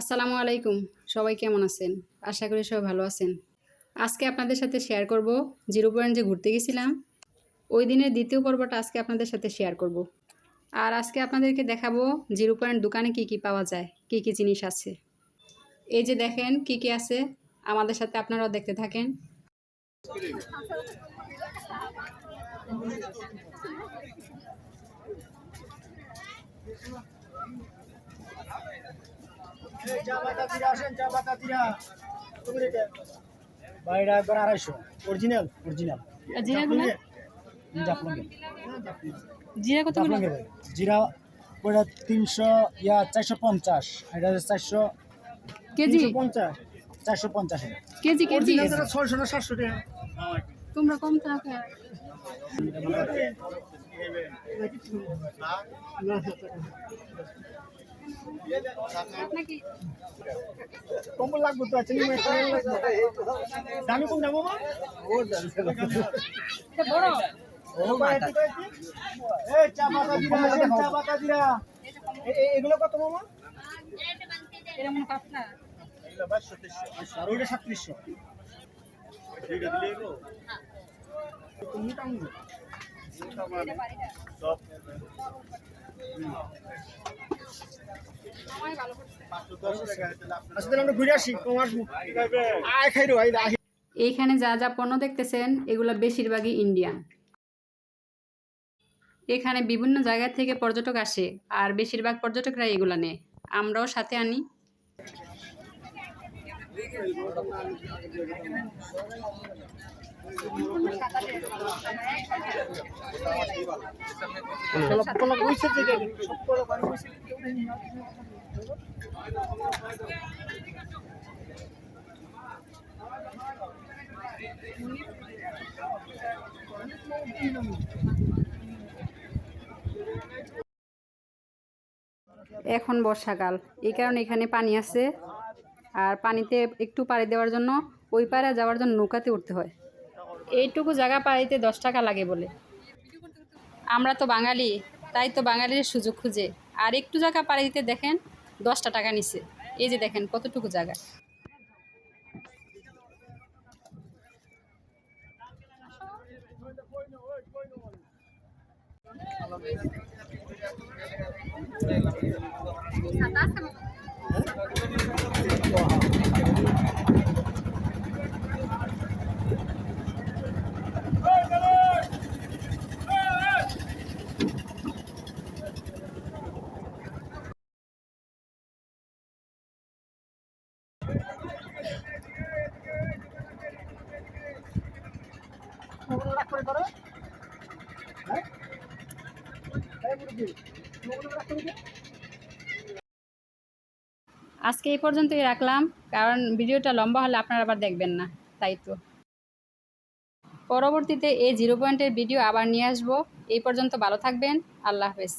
আসসালামু আলাইকুম। সবাই কেমন আছেন? আশা করি সবাই ভালো আছেন। আজকে আপনাদের সাথে শেয়ার করব জিরো পয়েন্ট যে ঘুরতে গেছিলাম, ওই দিনের দ্বিতীয় পর্বটা আজকে আপনাদের সাথে শেয়ার করব। আর আজকে আপনাদেরকে দেখাবো জিরো পয়েন্ট দোকানে কি কি পাওয়া যায়, কি কি জিনিস আছে। এই যে দেখেন কি কি আছে, আমাদের সাথে আপনারাও দেখতে থাকেন। বাইরে একবার আড়াইশো। অরিজিনাল? অরিজিনাল। জিরা কত জিরা ওটা তিনশো ইয়া চারশো পঞ্চাশ। এটা চারশো কেজি? পঞ্চাশ। চারশো পঞ্চাশ কেজি কেজি? ছয়শো না সাতশো টাকা। তোমরা কম টাকা কম্বল লাগবে তো আছে দামি কোন দাম বাবা বড়। এই চা পাতা দিরা চা পাতা দিরা এ- এ- এগুলো কত মামা এটা মনে পাতলা ওইটা সাতত্রিশশো। এইখানে যা যা পণ্য দেখতেছেন, এগুলো বেশিরভাগই ইন্ডিয়ান এখানে বিভিন্ন জায়গা থেকে পর্যটক আসে, আর বেশিরভাগ পর্যটকরা এগুলো নেয়। আমরাও সাথে আনি কোনো বুঝছে থেকে সব করে বাড়ি বুঝছে এখন বর্ষাকাল। এই কারণে এখানে পানি আছে। আর পানিতে একটু পাড়ি দেওয়ার জন্য ওই পাড়ে যাওয়ার জন্য নৌকাতে উঠতে হয়। এইটুকু জায়গা পাইতে দশ টাকা লাগে বলে। আমরা তো বাঙালি, তাই তো বাঙালির সুযোগ খুঁজে। আর একটু জায়গা পাড়ি দিতে দেখেন, দশটা টাকা নিছে। এই যে দেখেন, কতটুকু জায়গা। আজকে এই পর্যন্তই রাখলাম, কারণ ভিডিওটা লম্বা হলে আপনারা আবার দেখবেন না, তাই তো। পরবর্তীতে এই জিরো পয়েন্টের ভিডিও আবার নিয়ে আসব। এই পর্যন্ত ভালো থাকবেন, আল্লাহ হাফেজ।